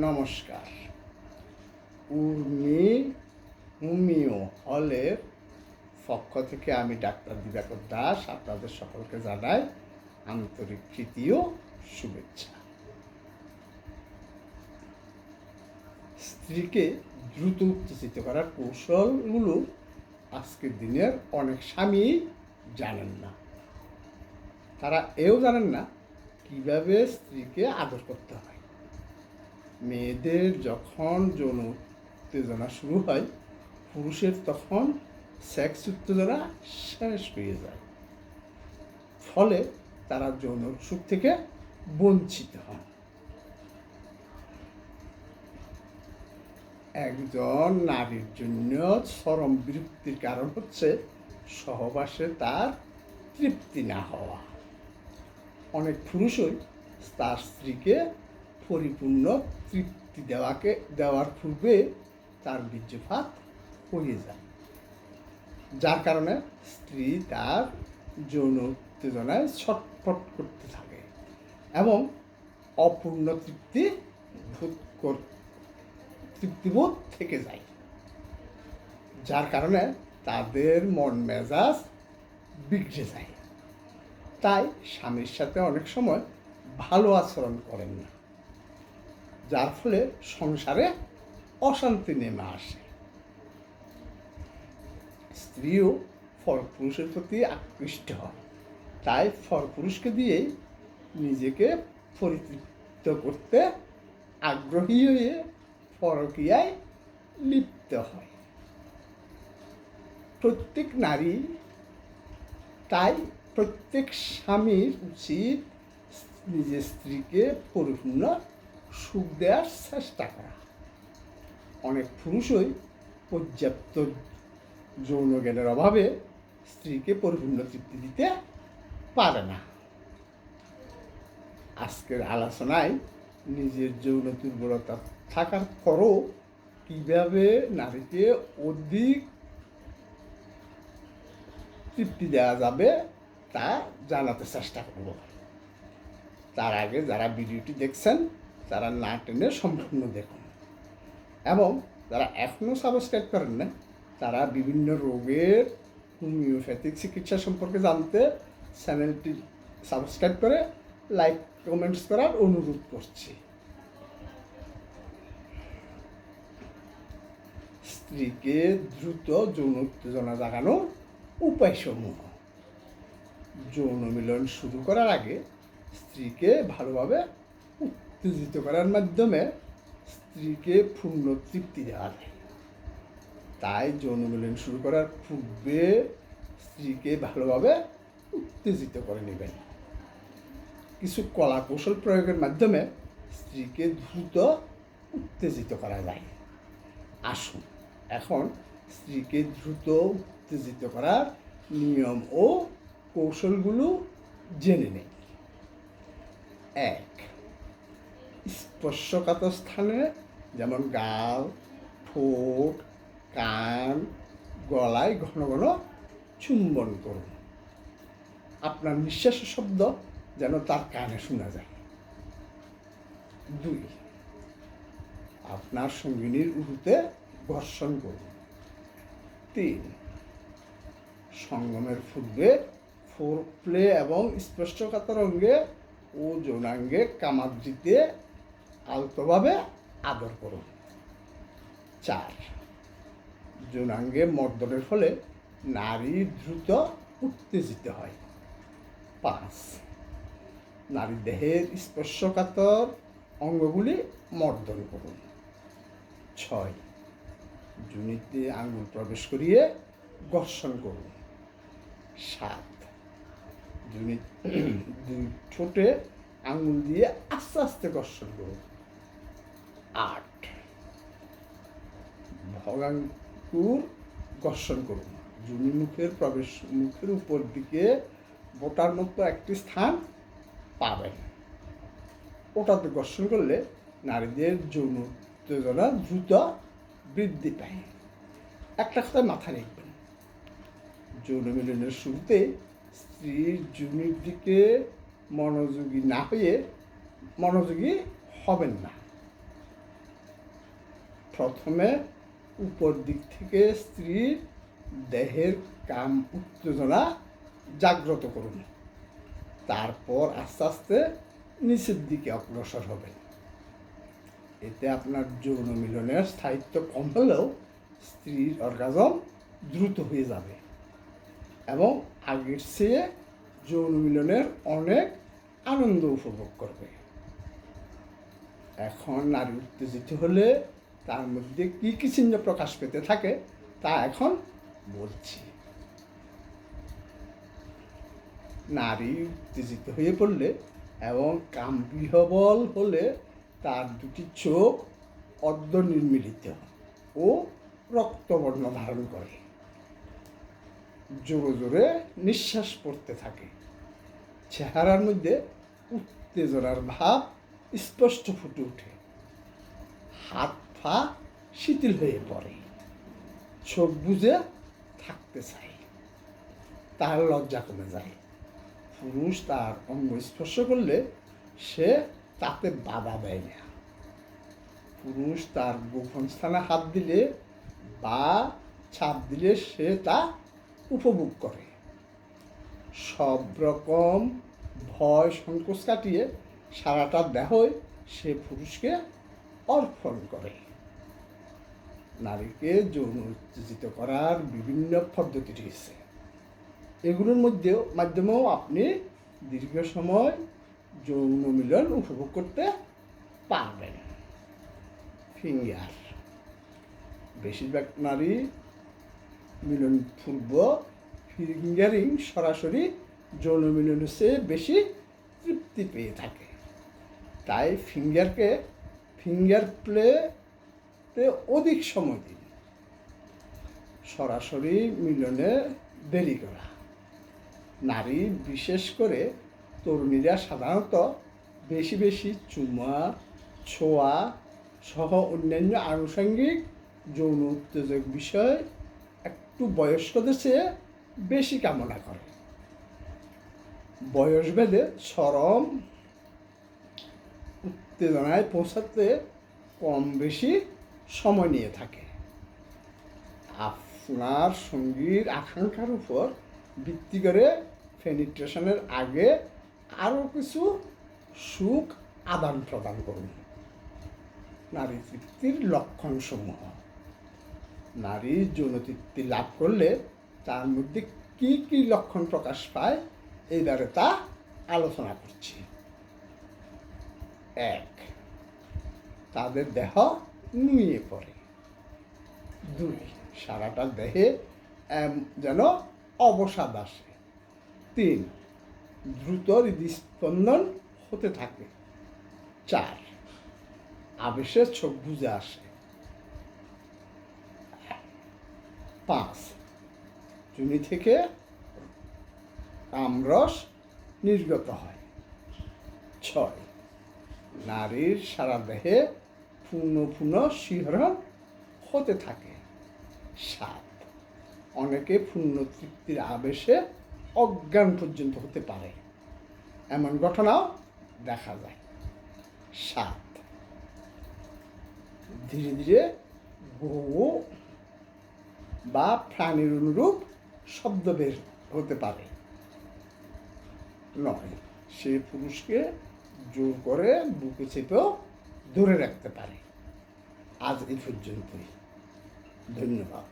নমস্কার। উর্মি হোমিও হলের পক্ষ থেকে আমি ডাক্তার দিবাকর দাস, আপনাদের সকলকে জানাই আন্তরিক ও শুভেচ্ছা। স্ত্রীকে দ্রুত উত্তেজিত করার কৌশলগুলো আজকের দিনের অনেক স্বামী জানেন না। তারা এও জানেন না কীভাবে স্ত্রীকে আদর করতে হয়। মেয়েদের যখন যৌন উত্তেজনা শুরু হয়, পুরুষের তখন সেক্স উত্তেজনা শেষ হয়ে যায়। ফলে তারা যৌন সুখ থেকে বঞ্চিত হন একজন নারীর জন্য চরম বিরক্তির কারণ হচ্ছে সহবাসে তার তৃপ্তি না হওয়া। অনেক পুরুষই তার স্ত্রীকে পরিপূর্ণ তৃপ্তি দেওয়াকে, দেওয়ার পূর্বে তার বীর্যপাত হয়ে যায়। যার কারণে স্ত্রী তার যৌন উত্তেজনায় ছটফট করতে থাকে এবং অপূর্ণ তৃপ্তি কর- তৃপ্তিবোধ থেকে যায়। যার কারণে তাদের মন মেজাজ বিগড়ে যায়। তাই স্বামীর সাথে অনেক সময় ভালো আচরণ করেন না। যার ফলে সংসারে অশান্তি নেমে আসে। স্ত্রীও ফরপুরুষের প্রতি আকৃষ্ট হয়। তাই ফরপুরুষকে দিয়েই নিজেকে পরিতৃপ্ত করতে আগ্রহী হয়ে পরকীয়ায় লিপ্ত হয়। প্রত্যেক নারী, তাই প্রত্যেক স্বামীর উচিত নিজের স্ত্রীকে পরিপূর্ণ সুখ দেওয়ার চেষ্টা করা। অনেক পুরুষই পর্যাপ্ত যৌন জ্ঞানের অভাবে স্ত্রীকে পরিপূর্ণ তৃপ্তি দিতে পারে না। আজকের আলোচনায় নিজের যৌন দুর্বলতা থাকার পরও কীভাবে নারীকে অধিক তৃপ্তি দেওয়া যাবে তা জানাতে চেষ্টা করব। তার আগে যারা ভিডিওটি দেখছেন তারা না টেনে সম্পূর্ণ দেখুন। এবং যারা এখনও সাবস্ক্রাইব করেন না তারা বিভিন্ন রোগের হোমিওপ্যাথিক চিকিৎসা সম্পর্কে জানতে চ্যানেলটি সাবস্ক্রাইব করে লাইক কমেন্টস করার অনুরোধ করছি। স্ত্রীকে দ্রুত যৌন উত্তেজনা জাগানোর উপায়সমূহ। যৌন মিলন শুরু করার আগে স্ত্রীকে ভালোভাবে উত্তেজিত করার মাধ্যমে স্ত্রীকে পূর্ণ তৃপ্তি দেওয়া যায় তাই যৌন মিলন শুরু করার পূর্বে স্ত্রীকে ভালোভাবে উত্তেজিত করে নেবেন। কিছু কলা কৌশল প্রয়োগের মাধ্যমে স্ত্রীকে দ্রুত উত্তেজিত করা যায়। আসুন, এখন স্ত্রীকে দ্রুত উত্তেজিত করার নিয়ম ও কৌশলগুলো জেনে নেই। এক স্পর্শকাতর স্থানে যেমন গাল, ঠোঁট, কান, গলায় ঘন ঘন চুম্বন করুন। আপনার নিঃশ্বাসের শব্দ যেন তার কানে শোনা যায়। দুই, আপনার সঙ্গিনীর উরুতে ঘর্ষণ করুন। তিন, সঙ্গমের পূর্বে ফোর প্লে এবং স্পর্শকাতর অঙ্গে ও যৌনাঙ্গে কামাদ্রিতে আলতোভাবে আদর করুন। চার, যৌনাঙ্গে মর্দনের ফলে নারী দ্রুত উত্তেজিত হয়। পাঁচ, নারী দেহের স্পর্শকাতর অঙ্গগুলি মর্দন করুন। ছয়, জুনিতে আঙুল প্রবেশ করিয়ে ঘর্ষণ করুন। সাত, জুনি ঠোঁটে আঙুল দিয়ে আস্তে আস্তে ঘর্ষণ করুন। আট। ভগাঙ্কুর ঘর্ষণ করুন। জুনি মুখের প্রবেশ মুখের উপর দিকে বোটার মতো একটি স্থান পাবেন। ওটাতে ঘর্ষণ করলে নারীদের যৌন উত্তেজনা দ্রুত বৃদ্ধি পায়। একটা কথা মাথায় রাখবেন। যৌন মিলনের শুরুতে স্ত্রীর জমির দিকে মনোযোগী না হয়ে মনোযোগী হবেন না। প্রথমে উপর দিক থেকে স্ত্রীর দেহের কাম উত্তেজনা জাগ্রত করুন। তারপর আস্তে আস্তে নিচের দিকে অগ্রসর হবেন। এতে আপনার যৌন মিলনের স্থায়িত্ব কম হলেও স্ত্রীর অর্গাজম দ্রুত হয়ে যাবে এবং আগের চেয়ে যৌন মিলনের অনেক আনন্দ উপভোগ করবে। এখন নারী উত্তেজিত হলে তার মধ্যে কী কী চিহ্ন প্রকাশ পেতে থাকে, তা এখন বলছি। নারী উত্তেজিত হয়ে পড়লে এবং কামবিহবল হলে তার দুটি চোখ অর্ধ নির্মিলিত ও রক্তবর্ণ ধারণ করে। জোরে জোরে নিঃশ্বাস পড়তে থাকে। চেহারার মধ্যে উত্তেজনার ভাব স্পষ্ট ফুটে ওঠে। হাত পা শিথিল হয়ে পড়ে। চোখ বুঝে থাকতে চায়। তার লজ্জা কমে যায়। পুরুষ তার অঙ্গ স্পর্শ করলে সে তাতে বাধা দেয় না। পুরুষ তার গোপন স্থানে হাত দিলে বা ছাপ দিলে সে তা উপভোগ করে। সব রকম ভয় সংকোচ কাটিয়ে সারাটা দেহই সে পুরুষকে অর্পণ করে। নারীকে যৌন উত্তেজিত করার বিভিন্ন পদ্ধতি রয়েছে। এগুলোর মধ্যেও, মাধ্যমেও আপনি দীর্ঘ সময় যৌন মিলন উপভোগ করতে পারবেন। ফিঙ্গার। বেশিরভাগ নারী মিলন পূর্ব ফিঙ্গারিং সরাসরি যৌন মিলনের চেয়ে বেশি তৃপ্তি পেয়ে থাকে। তাই ফিঙ্গারকে, ফিঙ্গার প্লেতে অধিক সময় দিন সরাসরি মিলনে দেরি করা। নারী বিশেষ করে তরুণীরা সাধারণত বেশি বেশি চুমা, ছোঁয়া সহ অন্যান্য আনুষঙ্গিক যৌন উত্তেজক বিষয় একটু বয়স্কদের চেয়ে বেশি কামনা করে। বয়সভেদে চরম উত্তেজনায় পৌঁছাতে কম বেশি সময় নিয়ে থাকে। আপনার সঙ্গীর আকাঙ্ক্ষার উপর ভিত্তি করে পেনিট্রেশনের আগে আরও কিছু সুখ আদান প্রদান করুন। নারী তৃপ্তির লক্ষণসমূহ। নারী যৌন তৃপ্তি লাভ করলে তার মধ্যে কি কি লক্ষণ প্রকাশ পায়, এই দ্বারা তা আলোচনা করছি। এক, তাদের দেহ নুয়ে পড়ে। দুই, সারাটা দেহে যেন অবসাদ আসে। তিন, দ্রুত হৃদস্পন্দন হতে থাকে। চার, আবেশের চোখ বুঝে আসে। পাঁচ জুনি থেকে কামরস নির্গত হয়। ছয়, নারীর সারা দেহে পূর্ণ পূর্ণ শিহরণ হতে থাকে। সাত অনেকে পূর্ণ তৃপ্তির আবেশে অজ্ঞান পর্যন্ত হতে পারে। এমন ঘটনাও দেখা যায়। সাত ধীরে ধীরে গো বা প্রাণীর অনুরূপ শব্দ বের হতে পারে। নয়, সে পুরুষকে জোর করে বুকে চেপেও ধরে রাখতে পারে। आज इथून जिंकली धन्यवाद.